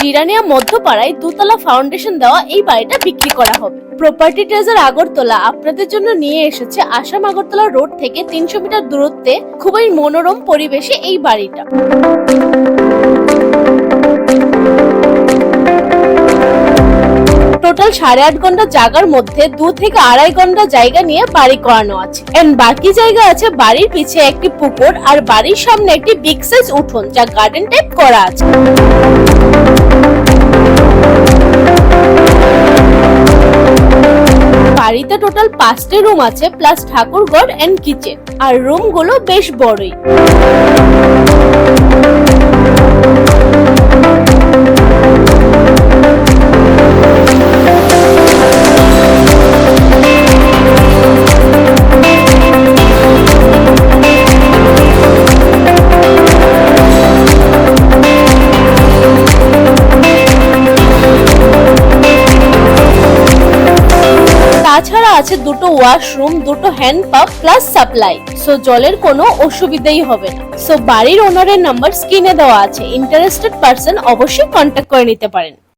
জিরানিয়া মধ্যপাড়ায় দুতলা ফাউন্ডেশন দেওয়া এই বাড়িটা বিক্রি করা হবে। প্রপার্টি ট্রেজার আগরতলা আপনাদের জন্য নিয়ে এসেছে আসাম আগরতলা রোড থেকে তিনশো মিটার দূরত্বে খুবই মনোরম পরিবেশে এই বাড়িটা। টোটাল সাড়ে আট ঘণ্টা জায়গার মধ্যে দু থেকে আড়াই ঘণ্টা জায়গা নিয়ে বাড়ি করানো আছে। এন্ড বাকি জায়গা আছে বাড়ির পিছে একটি পুকুর আর বাড়ির সামনে একটি বিগ সাইজ উঠোন যা গার্ডেন টাইপ করা আছে। বাড়িতে টোটাল পাঁচটা রুম আছে প্লাস ঠাকুরঘর এন্ড কিচেন আর রুমগুলো বেশ বড়ই। তাছাড়া আছে দুটো ওয়াশরুম দুটো hand pump plus supply so জলের কোনো অসুবিধাই হবে না। সো বাড়ির ওনারের নাম্বার স্ক্রিনে দেওয়া আছে। ইন্টারেস্টেড পার্সন অবশ্যই কন্ট্যাক্ট করে নিতে পারেন।